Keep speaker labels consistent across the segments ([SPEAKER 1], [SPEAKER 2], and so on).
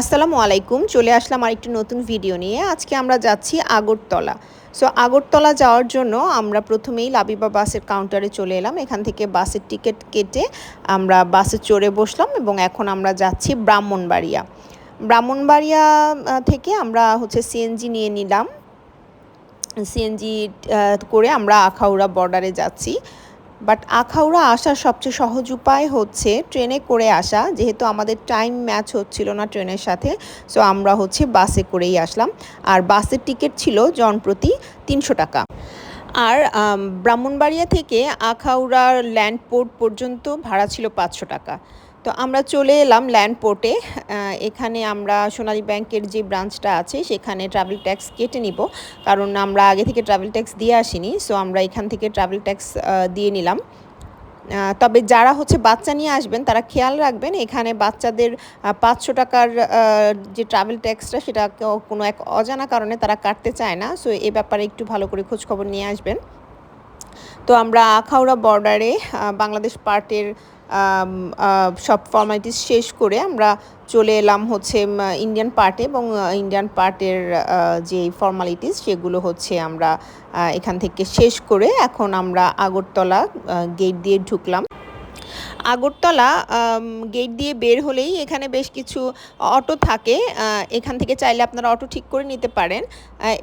[SPEAKER 1] আসসালামু আলাইকুম, চলে আসলাম আরেকটি নতুন ভিডিও নিয়ে। আজকে আমরা যাচ্ছি আগরতলা। সো আগরতলা যাওয়ার জন্য আমরা প্রথমেই লাবিবা বাসের কাউন্টারে চলে এলাম। এখান থেকে বাসের টিকিট কেটে আমরা বাসে চড়ে বসলাম এবং এখন আমরা যাচ্ছি ব্রাহ্মণবাড়িয়া। ব্রাহ্মণবাড়িয়া থেকে আমরা হচ্ছে সিএনজি নিয়ে নিলাম। সিএনজি করে আমরা আখাউড়া বর্ডারে যাচ্ছি। বাট আখাউড়া আসার সবচেয়ে সহজ উপায় হচ্ছে ট্রেনে করে আসা, যেহেতু আমাদের টাইম ম্যাচ হচ্ছিল না ট্রেনের সাথে, সো আমরা হচ্ছে বাসে করেই আসলাম। আর বাসের টিকিট ছিল জনপ্রতি তিনশো টাকা। আর ব্রাহ্মণবাড়িয়া থেকে আখাউড়ার ল্যান্ডপোর্ট পর্যন্ত ভাড়া ছিল পাঁচশো টাকা। তো আমরা চলে এলাম ল্যান্ড পোর্টে এখানে আমরা সোনালী ব্যাংকের যে ব্রাঞ্চটা আছে, সেখানে ট্রাভেল ট্যাক্স কেটে নিব। কারণ আমরা আগে থেকে ট্রাভেল ট্যাক্স দিয়ে আসিনি সো আমরা এখান থেকে ট্রাভেল ট্যাক্স দিয়ে নিলাম। তবে যারা হচ্ছে বাচ্চা নিয়ে আসবেন, তারা খেয়াল রাখবেন, এখানে বাচ্চাদের পাঁচশো টাকার যে ট্রাভেল ট্যাক্সটা সেটা কোনো এক অজানা কারণে তারা কাটতে চায় না। সো এ ব্যাপারে একটু ভালো করে খোঁজ খবর নিয়ে আসবেন। তো আমরা আখাউড়া বর্ডারে বাংলাদেশ পার্টের সব ফর্মালিটিস শেষ করে আমরা চলে এলাম হচ্ছে ইন্ডিয়ান পার্টে এবং ইন্ডিয়ান পার্টের যে ফর্মালিটিস সেগুলো হচ্ছে আমরা এখান থেকে শেষ করে এখন আমরা আগরতলা গেট দিয়ে ঢুকলাম। আগরতলা গেট দিয়ে বের হলেই এখানে বেশ কিছু অটো থাকে। এখান থেকে চাইলে আপনারা অটো ঠিক করে নিতে পারেন।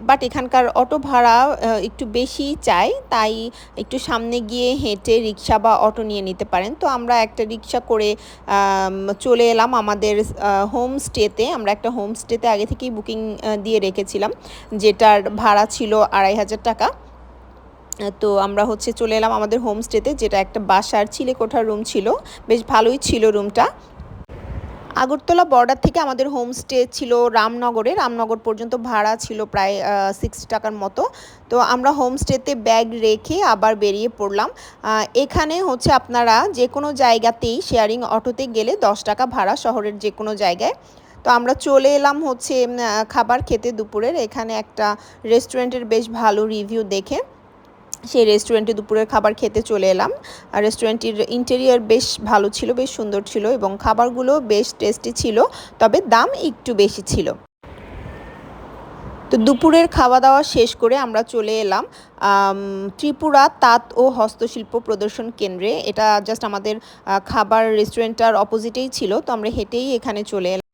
[SPEAKER 1] বাট এখানকার অটো ভাড়া একটু বেশি চাই। তাই একটু সামনে গিয়ে হেঁটে রিক্সা বা অটো নিয়ে নিতে পারেন। তো আমরা একটা রিক্সা করে চলে এলাম আমাদের হোম স্টেতে আমরা একটা হোম স্টেতে আগে থেকেই বুকিং দিয়ে রেখেছিলাম। যেটার ভাড়া ছিল আড়াই হাজার টাকা। তো আমরা হচ্ছে চলে এলাম আমাদের হোমস্টেতে, যেটা একটা বাসার চিলে কোঠার রুম ছিল। বেশ ভালোই ছিল রুমটা। আগরতলা বর্ডার থেকে আমাদের হোমস্টে ছিল রামনগরে। রামনগর পর্যন্ত ভাড়া ছিল প্রায় সিক্সটি টাকার মতো। তো আমরা হোমস্টেতে ব্যাগ রেখে আবার বেরিয়ে পড়লাম। এখানে হচ্ছে আপনারা যে কোনো জায়গাতেই শেয়ারিং অটোতে গেলে দশ টাকা ভাড়া শহরের যে কোনো জায়গায়। তো আমরা চলে এলাম হচ্ছে খাবার খেতে দুপুরের। এখানে একটা রেস্টুরেন্টের বেশ ভালো রিভিউ দেখে। সেই রেস্টুরেন্টে দুপুরের খাবার খেতে চলে এলাম। আর রেস্টুরেন্টটির ইন্টেরিয়ার বেশ ভালো ছিল, বেশ সুন্দর ছিল এবং খাবারগুলো বেশ টেস্টি ছিল, তবে দাম একটু বেশি ছিল। তো দুপুরের খাওয়া দাওয়া শেষ করে আমরা চলে এলাম ত্রিপুরা তাঁত ও হস্তশিল্প প্রদর্শন কেন্দ্রে। এটা জাস্ট আমাদের খাবার রেস্টুরেন্টটার অপোজিটেই ছিল, তো আমরা হেঁটেই এখানে চলে এলাম।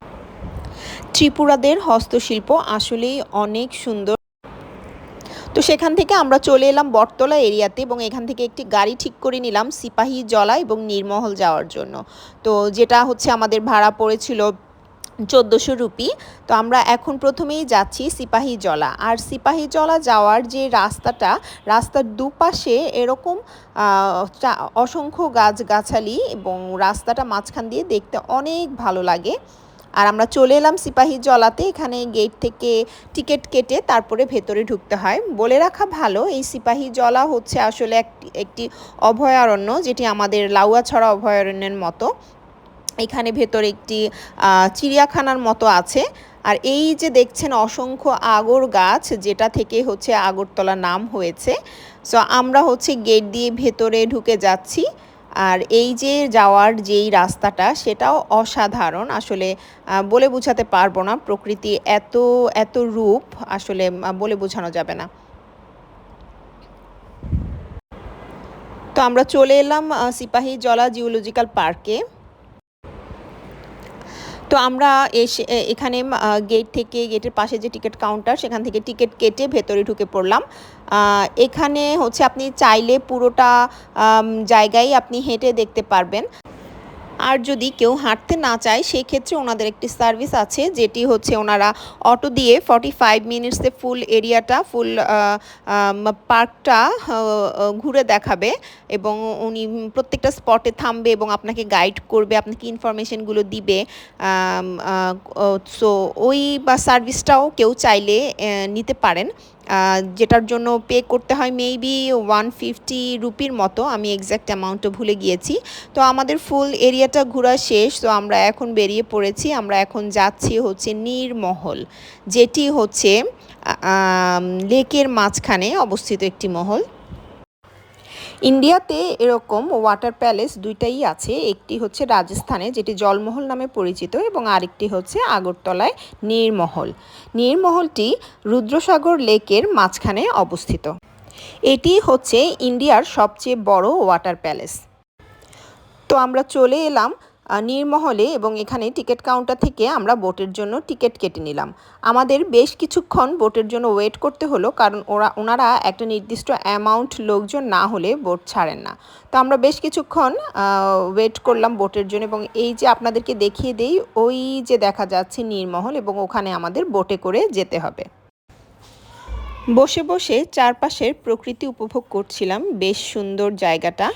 [SPEAKER 1] ত্রিপুরাদের হস্তশিল্প আসলেই অনেক সুন্দর। তো সেখান থেকে আমরা চলে এলাম বটতলা এরিয়াতে এবং এখান থেকে একটি গাড়ি ঠিক করে নিলাম সিপাহী জলা এবং নির্মহল যাওয়ার জন্য। তো যেটা হচ্ছে আমাদের ভাড়া পড়েছিল চোদ্দোশো রুপি। তো আমরা এখন প্রথমেই যাচ্ছি সিপাহী জলা। আর সিপাহী জলা যাওয়ার যে রাস্তাটা, রাস্তার দুপাশে এরকম অসংখ্য গাছগাছালি এবং রাস্তাটা মাঝখান দিয়ে দেখতে অনেক ভালো লাগে। আর আমরা চলে এলাম সিপাহী জলাতে। এখানে গেট থেকে টিকিট কেটে তারপরে ভেতরে ঢুকতে হয়। বলে রাখা ভালো, এই সিপাহী জলা হচ্ছে আসলে একটি অভয়ারণ্য যেটি আমাদের লাউয়াছড়া অভয়ারণ্যের মতো। এখানে ভেতরে একটি চিড়িয়াখানার মতো আছে। আর এই যে দেখছেন অসংখ্য আগর গাছ, যেটা থেকে হচ্ছে আগরতলা নাম হয়েছে। সো আমরা হচ্ছে গেট দিয়ে ভেতরে ঢুকে যাচ্ছি। আর এই যে যাওয়ার যেই রাস্তাটা, সেটাও অসাধারণ। আসলে বলে বোঝাতে পারব না, প্রকৃতি এত এত রূপ আসলে বলে বোঝানো যাবে না। তো আমরা চলে এলাম সিপাহী জলা জিওলজিক্যাল পার্কে। তো আমরা এসে এখানে গেট থেকে গেটের পাশে যে টিকিট কাউন্টার সেখান থেকে টিকিট কেটে ভেতরে ঢুকে পড়লাম। এখানে হচ্ছে আপনি চাইলে পুরোটা জায়গায় আপনি হেঁটে দেখতে পারবেন। আর যদি কেউ হাঁটতে না চায় সেই ক্ষেত্রে ওনাদের একটি সার্ভিস আছে, যেটি হচ্ছে ওনারা অটো দিয়ে ফর্টি ফাইভ মিনিটসে ফুল এরিয়াটা, ফুল পার্কটা ঘুরে দেখাবে এবং উনি প্রত্যেকটা স্পটে থামবে এবং আপনাকে গাইড করবে, আপনাকে ইনফরমেশনগুলো দিবে। সো ওই বা সার্ভিসটাও কেউ চাইলে নিতে পারেন। যেটার জন্য পে করতে হয় মেবি ওয়ান ফিফটি রুপির মতো, আমি এক্স্যাক্ট অ্যামাউন্টও ভুলে গিয়েছি। তো আমাদের ফুল এরিয়াটা ঘোরা শেষ, তো আমরা এখন বেরিয়ে পড়েছি, আমরা এখন যাচ্ছি হচ্ছে নীরমহল, যেটি হচ্ছে লেকের মাঝখানে অবস্থিত একটি মহল। ইন্ডিয়াতে এরকম ওয়াটার প্যালেস দুইটাই আছে। একটি হচ্ছে রাজস্থানে, যেটি জলমহল নামে পরিচিত, এবং আরেকটি হচ্ছে আগরতলায় নীরমহল। নীরমহলটি রুদ্রসাগর লেকের মাঝখানে অবস্থিত। এটি হচ্ছে ইন্ডিয়ার সবচেয়ে বড় ওয়াটার প্যালেস। তো আমরা চলে এলাম নীরমহলে এবং এখানে টিকিট কাউন্টার থেকে আমরা বোটের জন্য টিকিট কেটে নিলাম। আমাদের বেশ কিছুক্ষণ বোটের জন্য ওয়েট করতে হলো কারণ ওরা, ওনারা একটা নির্দিষ্ট অ্যামাউন্ট লোকজন না হলে বোট ছাড়েন না। তো আমরা বেশ কিছুক্ষণ ওয়েট করলাম বোটের জন্য এবং এই যে আপনাদেরকে দেখিয়ে দেই, ওই যে দেখা যাচ্ছে নীরমহল এবং ওখানে আমাদের বোটে করে যেতে হবে। বসে বসে চারপাশের প্রকৃতি উপভোগ করছিলাম, বেশ সুন্দর জায়গাটা।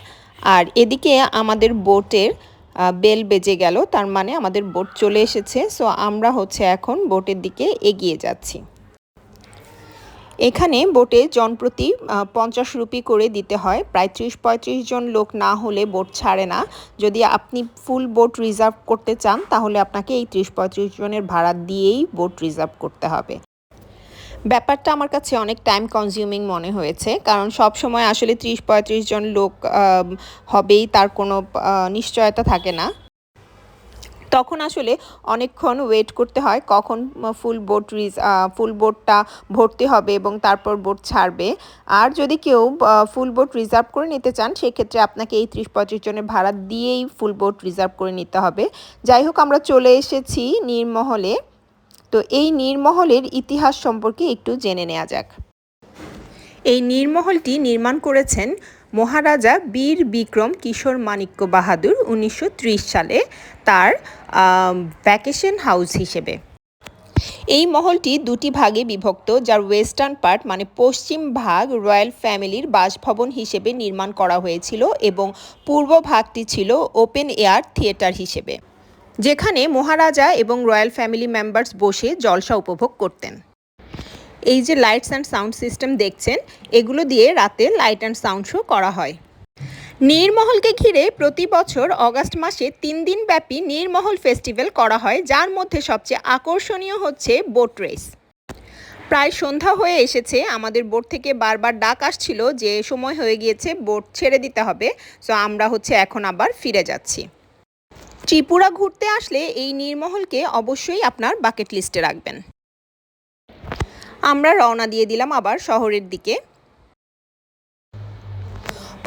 [SPEAKER 1] আর এদিকে আমাদের বোটের বেল বেজে গেল, তার মানে আমাদের বোট চলে এসেছে। সো আমরা হচ্ছে এখন বোটের দিকে এগিয়ে যাচ্ছি। এখানে বোটে জনপ্রতি পঞ্চাশ রুপি করে দিতে হয়। প্রায় ত্রিশ পঁয়ত্রিশ জন লোক না হলে বোট ছাড়ে না। যদি আপনি ফুল বোট রিজার্ভ করতে চান, তাহলে আপনাকে এই ত্রিশ পঁয়ত্রিশ জনের ভাড়া দিয়েই বোট রিজার্ভ করতে হবে। ব্যাপারটা আমার কাছে অনেক টাইম কনজিউমিং মনে হয়েছে। কারণ সব সময় আসলে ত্রিশ পঁয়ত্রিশ জন লোক হবেই, তার কোনো নিশ্চয়তা থাকে না। তখন আসলে অনেকক্ষণ ওয়েট করতে হয়, কখন ফুল বোট রিজ ফুল বোটটা ভর্তি হবে এবং তারপর বোট ছাড়বে। আর যদি কেউ ফুল বোট রিজার্ভ করে নিতে চান, সেক্ষেত্রে আপনাকে এই ত্রিশ পঁয়ত্রিশ জনের ভাড়া দিয়েই ফুল বোট রিজার্ভ করে নিতে হবে। যাই হোক, আমরা চলে এসেছি নীরমহলে। তো এই নীরমহলের ইতিহাস সম্পর্কে একটু জেনে নেওয়া যাক। এই নীরমহলটি নির্মাণ করেছেন মহারাজা বীর বিক্রম কিশোর মাণিক্য বাহাদুর উনিশশো ত্রিশ সালে তার ভ্যাকেশন হাউস হিসেবে। এই মহলটি দুটি ভাগে বিভক্ত, যার ওয়েস্টার্ন পার্ট মানে পশ্চিম ভাগ রয়্যাল ফ্যামিলির বাসভবন হিসেবে নির্মাণ করা হয়েছিল এবং পূর্ব ভাগটি ছিল ওপেন এয়ার থিয়েটার হিসেবে। যেখানে মহারাজা এবং রয়্যাল ফ্যামিলি মেম্বার্স বসে জলসা উপভোগ করতেন। এই যে লাইটস অ্যান্ড সাউন্ড সিস্টেম দেখছেন, এগুলো দিয়ে রাতে লাইট অ্যান্ড সাউন্ড শো করা হয়। নীরমহলকে ঘিরে প্রতি বছর অগাস্ট মাসে তিন দিন ব্যাপী নীরমহল ফেস্টিভ্যাল করা হয়, যার মধ্যে সবচেয়ে আকর্ষণীয় হচ্ছে বোট রেস। প্রায় সন্ধ্যা হয়ে এসেছে, আমাদের বোট থেকে বারবার ডাক আসছিল যে সময় হয়ে গিয়েছে, বোট ছেড়ে দিতে হবে। সো আমরা হচ্ছে এখন আবার ফিরে যাচ্ছি। ত্রিপুরা ঘুরতে আসলে এই নীরমহলকে অবশ্যই আপনার বাকেট লিস্টে রাখবেন। আমরা রওনা দিয়ে দিলাম আবার শহরের দিকে।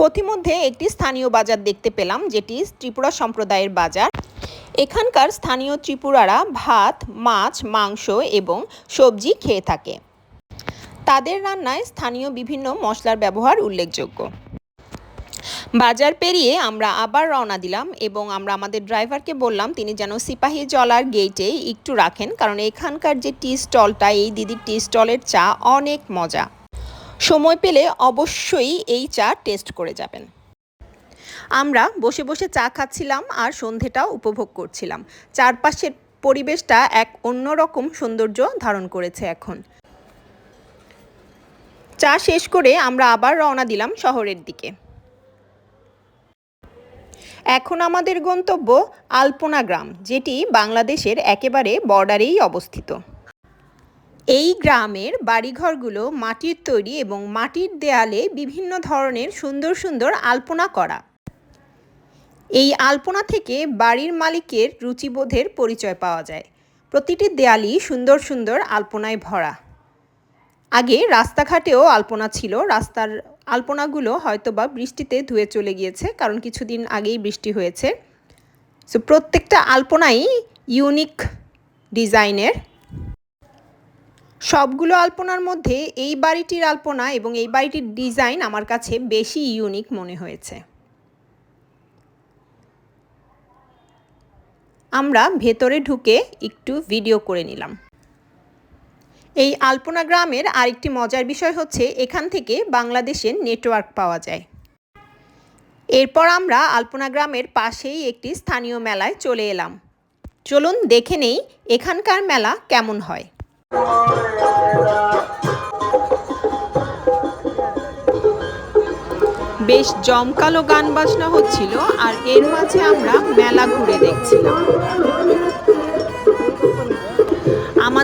[SPEAKER 1] পথিমধ্যে একটি স্থানীয় বাজার দেখতে পেলাম, যেটি ত্রিপুরা সম্প্রদায়ের বাজার। এখানকার স্থানীয় ত্রিপুরারা ভাত, মাছ, মাংস এবং সবজি খেয়ে থাকে। তাদের রান্নায় স্থানীয় বিভিন্ন মশলার ব্যবহার উল্লেখযোগ্য। বাজার পেরিয়ে আমরা আবার রওনা দিলাম এবং আমরা আমাদের ড্রাইভারকে বললাম, তিনি যেন সিপাহী জলার গেটে একটু রাখেন, কারণ এখানকার যে টি স্টলটা এই দিদির টি স্টলের চা অনেক মজা। সময় পেলে অবশ্যই এই চা টেস্ট করে যাবেন। আমরা বসে বসে চা খাচ্ছিলাম আর সন্ধেটাও উপভোগ করছিলাম। চারপাশের পরিবেশটা এক অন্যরকম সৌন্দর্য ধারণ করেছে এখন। চা শেষ করে আমরা আবার রওনা দিলাম শহরের দিকে। এখন আমাদের গন্তব্য আলপনা গ্রাম, যেটি বাংলাদেশের একেবারে বর্ডারেই অবস্থিত। এই গ্রামের বাড়িঘরগুলো মাটির তৈরি এবং মাটির দেয়ালে বিভিন্ন ধরনের সুন্দর সুন্দর আলপনা করা। এই আলপনা থেকে বাড়ির মালিকের রুচিবোধের পরিচয় পাওয়া যায়। প্রতিটি দেয়ালই সুন্দর সুন্দর আলপনায় ভরা। আগে রাস্তাঘাটেও আলপনা ছিল, রাস্তার আলপনাগুলো হয়তো বা বৃষ্টিতে ধুয়ে চলে গিয়েছে, কারণ কিছুদিন আগেই বৃষ্টি হয়েছে। সো প্রত্যেকটা আলপনাই ইউনিক ডিজাইনের। সবগুলো আলপনার মধ্যে এই বাড়িটির আলপনা এবং এই বাড়িটির ডিজাইন আমার কাছে বেশি ইউনিক মনে হয়েছে। আমরা ভেতরে ঢুকে একটু ভিডিও করে নিলাম। এই আলপনা গ্রামের আরেকটি মজার বিষয় হচ্ছে এখান থেকে বাংলাদেশের নেটওয়ার্ক পাওয়া যায়। এরপর আমরা আলপনা গ্রামের পাশেই একটি স্থানীয় মেলায় চলে এলাম। চলুন দেখে নেই এখানকার মেলা কেমন হয়। বেশ জমকালো গান বাজনা হচ্ছিল আর এর মাঝে আমরা মেলা ঘুরে দেখছিলাম।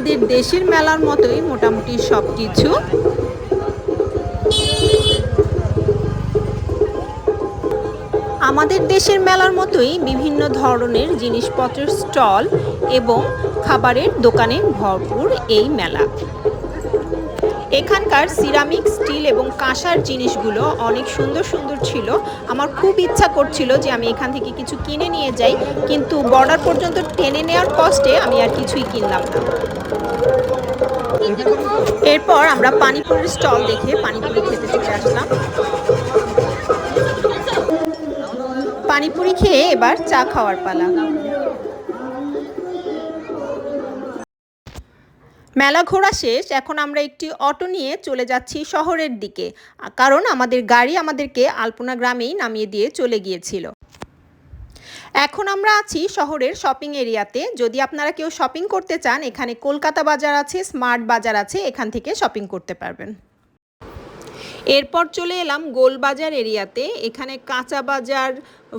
[SPEAKER 1] আমাদের দেশের মেলার মতোই মোটামুটি সব কিছু আমাদের দেশের মেলার মতোই বিভিন্ন ধরনের জিনিসপত্রের স্টল এবং খাবারের দোকানে ভরপুর এই মেলা। এখানকার সিরামিক, স্টিল এবং কাঁসার জিনিসগুলো অনেক সুন্দর সুন্দর ছিল। আমার খুব ইচ্ছা করছিল যে আমি এখান থেকে কিছু কিনে নিয়ে যাই, কিন্তু বর্ডার পর্যন্ত টেনে নেওয়ার কষ্টে আমি আর কিছুই কিনলাম না। এরপর আমরা পানিপুরির স্টল দেখে পানিপুরি খেতে চলে আসলাম। পানিপুরি খেয়ে এবার চা খাওয়ার পালা। মেলা ঘোরা শেষ, এখন আমরা একটি অটো নিয়ে চলে যাচ্ছি শহরের দিকে। কারণ আমাদের গাড়ি আমাদেরকে আলপনা গ্রামেই নামিয়ে দিয়ে চলে গিয়েছিল। এখন আমরা আছি শহরের শপিং এরিয়াতে। যদি আপনারা কেউ শপিং করতে চান, এখানে কলকাতা বাজার আছে স্মার্ট বাজার আছে, এখান থেকে শপিং করতে পারবেন। এরপর চলে এলাম গোলবাজার এরিয়াতে। এখানে কাঁচা বাজার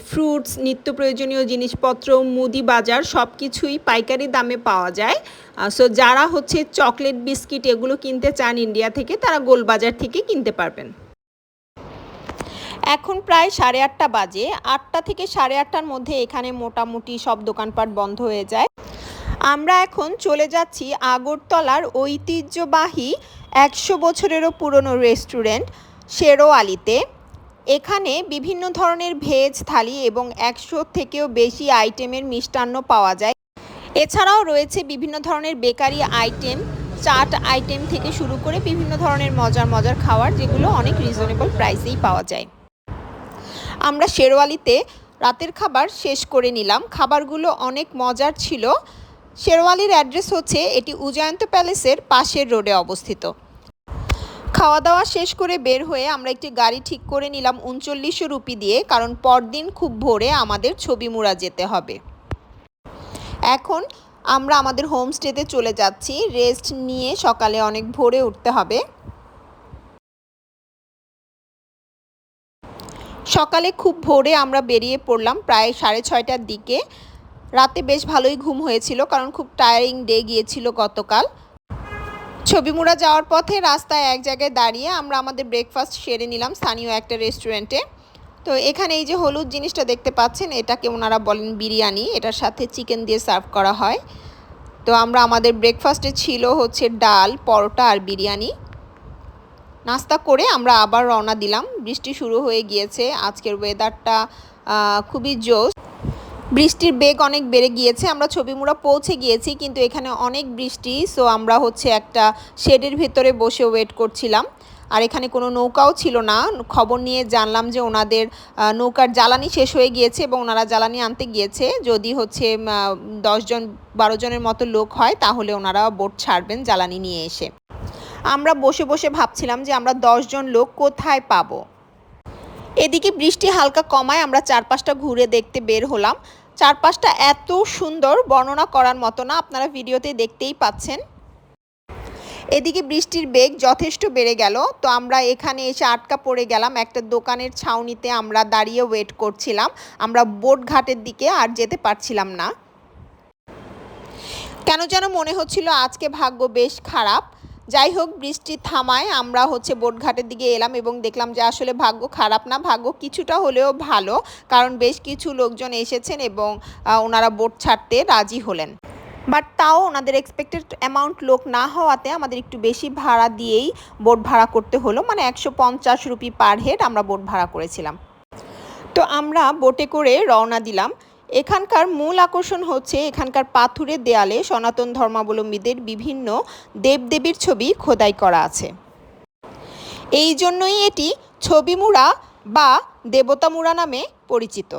[SPEAKER 1] ফ্রুটস নিত্য প্রয়োজনীয় জিনিসপত্র, মুদি বাজার সব কিছুই পাইকারি দামে পাওয়া যায়। সো যারা হচ্ছে চকলেট বিস্কিট এগুলো কিনতে চান ইন্ডিয়া থেকে, তারা গোলবাজার থেকে কিনতে পারবেন। এখন প্রায় সাড়ে আটটা বাজে। আটটা থেকে সাড়ে আটটার মধ্যে এখানে মোটামুটি সব দোকানপাট বন্ধ হয়ে যায়। আমরা এখন চলে যাচ্ছি আগরতলার ঐতিহ্যবাহী একশো বছরেরও পুরনো রেস্টুরেন্ট শেরো আলিতে এখানে বিভিন্ন ধরনের ভেজ থালি এবং একশো থেকেও বেশি আইটেমের মিষ্টান্ন পাওয়া যায়। এছাড়াও রয়েছে বিভিন্ন ধরনের বেকারি আইটেম, চাট আইটেম থেকে শুরু করে বিভিন্ন ধরনের মজার মজার খাওয়ার যেগুলো অনেক রিজনেবল প্রাইসেই পাওয়া যায়। আমরা শেরওয়ালিতে রাতের খাবার শেষ করে নিলাম। খাবারগুলো অনেক মজার ছিল। শেরওয়ালির অ্যাড্রেস হচ্ছে এটি উজয়ন্ত প্যালেসের পাশের রোডে অবস্থিত। খাওয়া দাওয়া শেষ করে বের হয়ে আমরা একটি গাড়ি ঠিক করে নিলাম উনচল্লিশশো রুপি দিয়ে, কারণ পরদিন খুব ভোরে আমাদের ছবি মুড়া যেতে হবে। এখন আমরা আমাদের হোমস্টেতে চলে যাচ্ছি। রেস্ট নিয়ে সকালে অনেক ভোরে উঠতে হবে। সকালে খুব ভোরে আমরা বেরিয়ে পড়লাম, প্রায় সাড়ে ছয়টার দিকে। রাতে বেশ ভালোই ঘুম হয়েছিল, কারণ খুব টায়ারিং ডে গিয়েছিল গতকাল। ছবিমুড়া যাওয়ার পথে রাস্তায় এক জায়গায় দাঁড়িয়ে আমরা আমাদের ব্রেকফাস্ট সেরে নিলাম স্থানীয় একটা রেস্টুরেন্টে তো এখানে এই যে হলুদ জিনিসটা দেখতে পাচ্ছেন, এটাকে ওনারা বলেন বিরিয়ানি, এটার সাথে চিকেন দিয়ে সার্ভ করা হয়। তো আমরা আমাদের ব্রেকফাস্টে ছিল হচ্ছে ডাল, পরোটা আর বিরিয়ানি। নাস্তা করে আমরা আবার রওনা দিলাম। বৃষ্টি শুরু হয়ে গিয়েছে। আজকের ওয়েদারটা খুবই জোস বৃষ্টির বেগ অনেক বেড়ে গিয়েছে। আমরা ছবিমুড়া পৌঁছে গিয়েছি, কিন্তু এখানে অনেক বৃষ্টি। সো আমরা হচ্ছে একটা শেডের ভেতরে বসে ওয়েট করছিলাম। আর এখানে কোনো নৌকাও ছিল না। খবর নিয়ে জানলাম যে ওনাদের নৌকার জ্বালানি শেষ হয়ে গিয়েছে এবং ওনারা জ্বালানি আনতে গিয়েছে। যদি হচ্ছে দশজন বারো জনের মতো লোক হয়, তাহলে ওনারা বোট ছাড়বেন জ্বালানি নিয়ে এসে। আমরা বসে বসে ভাবছিলাম যে আমরা দশজন লোক কোথায় পাবো। এদিকে বৃষ্টি হালকা কমায় আমরা চারপাশটা ঘুরে দেখতে বের হলাম। চারপাশটা এত সুন্দর বর্ণনা করার মতো না, আপনারা ভিডিওতে দেখতেই পাচ্ছেন। এদিকে বৃষ্টির বেগ যথেষ্ট বেড়ে গেল, তো আমরা এখানে এসে আটকা পড়ে গেলাম। একটা দোকানের ছাউনিতে আমরা দাঁড়িয়ে ওয়েট করছিলাম। আমরা বোট ঘাটের দিকে আর যেতে পারছিলাম না। কেন যেন মনে হচ্ছিল আজকে ভাগ্য বেশ খারাপ। যাই হোক বৃষ্টি থামায়, আমরা হচ্ছে বোটঘাটের দিকে এলাম এবং দেখলাম যে আসলে ভাগ্য খারাপ না। ভাগ্য কিছুটা হলেও ভালো, কারণ বেশ কিছু লোকজন এসেছেন এবং ওনারা বোট ছাড়তে রাজি হলেন। বাট তাও ওনাদের এক্সপেক্টেড অ্যামাউন্ট লোক না হওয়াতে আমাদের একটু বেশি ভাড়া দিয়েই বোট ভাড়া করতে হলো। মানে একশো পঞ্চাশ রুপি পার হেড আমরা বোট ভাড়া করেছিলাম। তো আমরা বোটে করে রওনা দিলাম। এখানকার মূল আকর্ষণ হচ্ছে এখানকার পাথুরের দেয়ালে সনাতন ধর্মাবলম্বীদের বিভিন্ন দেবদেবীর ছবি খোদাই করা আছে। এই জন্যই এটি ছবিমুড়া বা দেবতামুড়া নামে পরিচিত।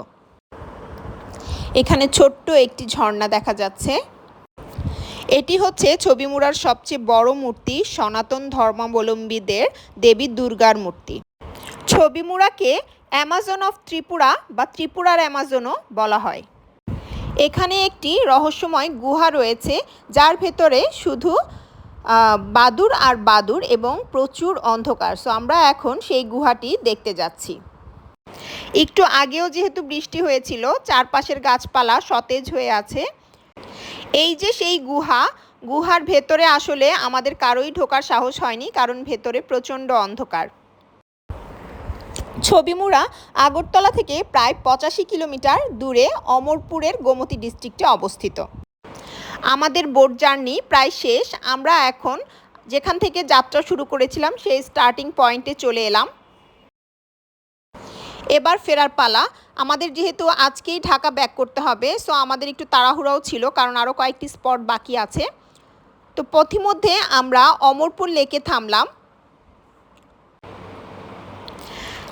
[SPEAKER 1] এখানে ছোট্ট একটি ঝর্ণা দেখা যাচ্ছে। এটি হচ্ছে ছবিমুড়ার সবচেয়ে বড় মূর্তি সনাতন ধর্মাবলম্বীদের দেবী দুর্গার মূর্তি। ছবিমুড়াকে অ্যামাজন অফ ত্রিপুরা বা ত্রিপুরার অ্যামাজনও বলা হয়। এখানে একটি রহস্যময় গুহা রয়েছে, যার ভেতরে শুধু বাদুর আর বাদুর এবং প্রচুর অন্ধকার। সো আমরা এখন সেই গুহাটি দেখতে যাচ্ছি। একটু আগেও যেহেতু বৃষ্টি হয়েছিল, চারপাশের গাছপালা সতেজ হয়ে আছে। এই যে সেই গুহা, গুহার ভেতরে আসলে আমাদের কারোই ঢোকার সাহস হয়নি, কারণ ভেতরে প্রচণ্ড অন্ধকার। ছবিমুড়া আগরতলা থেকে প্রায় পঁচাশি কিলোমিটার দূরে অমরপুরের গোমতী ডিস্ট্রিক্টে অবস্থিত। আমাদের বোট জার্নি প্রায় শেষ। আমরা এখন যেখান থেকে যাত্রা শুরু করেছিলাম, সেই স্টার্টিং পয়েন্টে চলে এলাম। এবার ফেরার পালা। আমাদের যেহেতু আজকেই ঢাকা ব্যাক করতে হবে সো আমাদের একটু তাড়াহুড়াও ছিল, কারণ আরও কয়েকটি স্পট বাকি আছে। তো পথিমধ্যে আমরা অমরপুর লেকে থামলাম।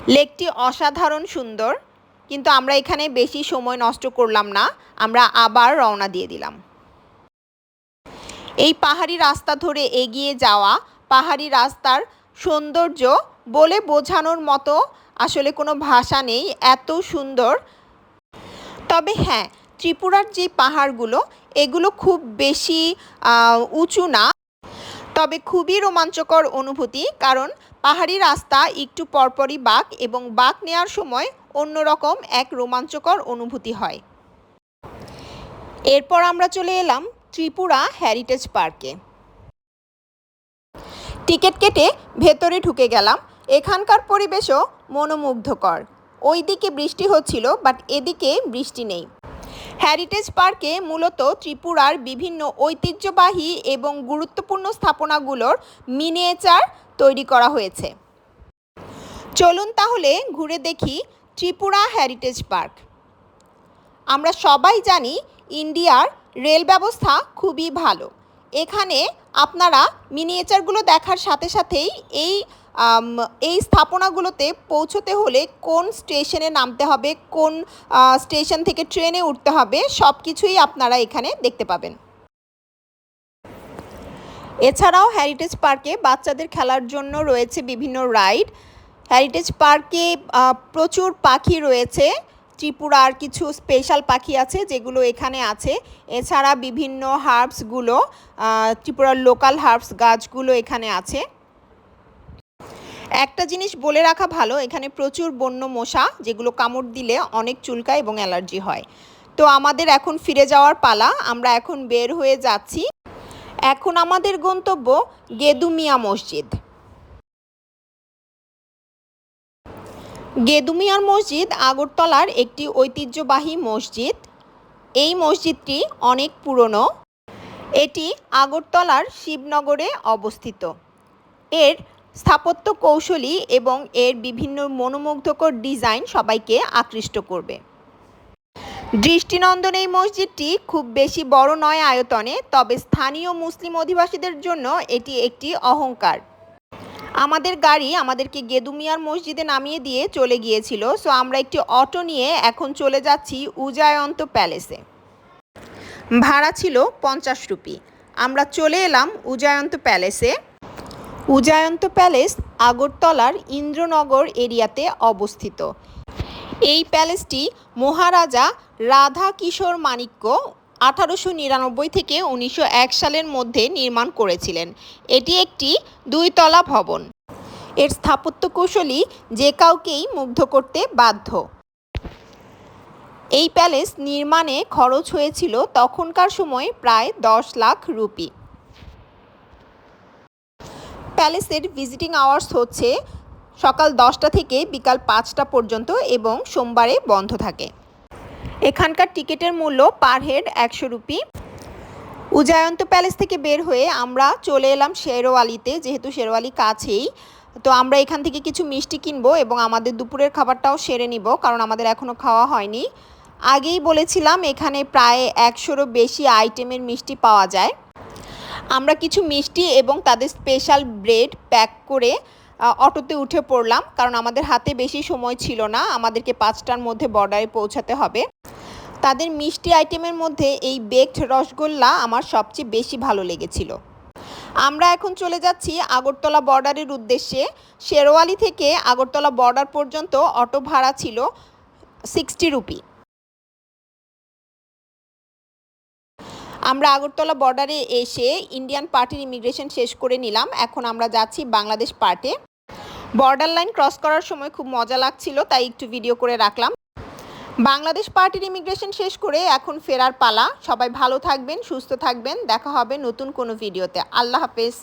[SPEAKER 1] লেকটি অসাধারণ সুন্দর, কিন্তু আমরা এখানে বেশি সময় নষ্ট করলাম না, আমরা আবার রওনা দিয়ে দিলাম। এই পাহাড়ি রাস্তা ধরে এগিয়ে যাওয়া পাহাড়ি রাস্তার সৌন্দর্য বলে বোঝানোর মতো আসলে কোনো ভাষা নেই, এত সুন্দর। তবে হ্যাঁ ত্রিপুরার যে পাহাড়গুলো, এগুলো খুব বেশি উঁচু না। তবে খুবই রোমাঞ্চকর অনুভূতি, কারণ পাহাড়ি রাস্তা একটু পরপরই বাঁক এবং বাঁক নেওয়ার সময় অন্যরকম এক রোমাঞ্চকর অনুভূতি হয়। এরপর আমরা চলে এলাম ত্রিপুরা হ্যারিটেজ পার্কে টিকিট কেটে ভেতরে ঢুকে গেলাম। এখানকার পরিবেশও মনোমুগ্ধকর। ওই দিকে বৃষ্টি হচ্ছিল, বাট এদিকে বৃষ্টি নেই। হ্যারিটেজ পার্কে মূলত ত্রিপুরার বিভিন্ন ঐতিহ্যবাহী এবং গুরুত্বপূর্ণ স্থাপনাগুলোর মিনিয়েচার তৈরি করা হয়েছে। চলুন তাহলে ঘুরে দেখি ত্রিপুরা হ্যারিটেজ পার্ক আমরা সবাই জানি ইন্ডিয়ার রেল ব্যবস্থা খুবই ভালো। এখানে আপনারা মিনিয়েচারগুলো দেখার সাথে সাথেই এই এই স্থাপনাগুলোতে পৌঁছতে হলে কোন স্টেশনে নামতে হবে, কোন স্টেশন থেকে ট্রেনে উঠতে হবে সব কিছুই আপনারা এখানে দেখতে পাবেন। এছাড়াও হ্যারিটেজ পার্কে বাচ্চাদের খেলার জন্য রয়েছে বিভিন্ন রাইড হ্যারিটেজ পার্কে প্রচুর পাখি রয়েছে। ত্রিপুরার কিছু স্পেশাল পাখি আছে যেগুলো এখানে আছে। এছাড়া বিভিন্ন হার্বসগুলো ত্রিপুরার লোকাল হার্বস গাছগুলো এখানে আছে। একটা জিনিস বলে রাখা ভালো, এখানে প্রচুর বন্য মশা, যেগুলো কামড় দিলে অনেক চুলকায় এবং অ্যালার্জি হয়। তো আমাদের এখন ফিরে যাওয়ার পালা, আমরা এখন বের হয়ে যাচ্ছি। এখন আমাদের গন্তব্য গেদুমিয়া মসজিদ। গেদুমিয়ার মসজিদ আগরতলার একটি ঐতিহ্যবাহী মসজিদ। এই মসজিদটি অনেক পুরনো। এটি আগরতলার শিবনগরে অবস্থিত। এর স্থাপত্য কৌশলী এবং এর বিভিন্ন মনোমুগ্ধকর ডিজাইন সবাইকে আকৃষ্ট করবে। দৃষ্টিনন্দন এই মসজিদটি খুব বেশি বড় নয় আয়তনে, তবে স্থানীয় মুসলিম অধিবাসীদের জন্য এটি একটি অহংকার। আমাদের গাড়ি আমাদেরকে গেদুমিয়ার মসজিদে নামিয়ে দিয়ে চলে গিয়েছিল, সো আমরা একটি অটো নিয়ে এখন চলে যাচ্ছি উজায়ন্ত প্যালেসে। ভাড়া ছিল পঞ্চাশ রুপি। আমরা চলে এলাম উজায়ন্ত প্যালেসে। উজায়ন্ত প্যালেস আগরতলার ইন্দ্রনগর এরিয়াতে অবস্থিত। এই প্যালেসটি মহারাজা রাধা কিশোর মাণিক্য আঠারোশো নিরানব্বই থেকে উনিশশো এক সালের মধ্যে নির্মাণ করেছিলেন। এটি একটি দুইতলা ভবন। এর স্থাপত্য কৌশলী যে কাউকেই মুগ্ধ করতে বাধ্য। এই প্যালেস নির্মাণে খরচ হয়েছিল তখনকার সময় প্রায় দশ লাখ রুপি। প্যালেসের ভিজিটিং আওয়ার্স হচ্ছে সকাল দশটা থেকে বিকাল পাঁচটা পর্যন্ত এবং সোমবারে বন্ধ থাকে। এখানকার টিকিটের মূল্য পার হেড একশো রুপি। উজায়ন্ত প্যালেস থেকে বের হয়ে আমরা চলে এলাম শেরওয়ালিতে, যেহেতু শেরওয়ালি কাছেই। তো আমরা এখান থেকে কিছু মিষ্টি কিনবো এবং আমাদের দুপুরের খাবারটাও সেরে নিব, কারণ আমাদের এখনও খাওয়া হয়নি। আগেই বলেছিলাম এখানে প্রায় একশোরও বেশি আইটেমের মিষ্টি পাওয়া যায়। আমরা কিছু মিষ্টি এবং তাদের স্পেশাল ব্রেড প্যাক করে অটোতে উঠে পড়লাম। কারণ আমাদের হাতে বেশি সময় ছিল না। আমাদেরকে পাঁচটার মধ্যে বর্ডারে পৌঁছাতে হবে। তাদের মিষ্টি আইটেমের মধ্যে এই বেকড রসগোল্লা আমার সবচেয়ে বেশি ভালো লেগেছিল। আমরা এখন চলে যাচ্ছি আগরতলা বর্ডারের উদ্দেশ্যে। শেরওয়ালি থেকে আগরতলা বর্ডার পর্যন্ত অটো ভাড়া ছিল সিক্সটি রুপি আমরা আগরতলা বর্ডারে এসে ইন্ডিয়ান পার্টির ইমিগ্রেশন শেষ করে নিলাম। এখন আমরা যাচ্ছি বাংলাদেশ পার্টে বর্ডার লাইন ক্রস করার সময় খুব মজা লাগছিল, তাই একটু ভিডিও করে রাখলাম। বাংলাদেশ পার্টির ইমিগ্রেশন শেষ করে এখন ফেরার পালা। সবাই ভালো থাকবেন, সুস্থ থাকবেন। দেখা হবে নতুন কোনো ভিডিওতে আল্লাহ হাফেজ।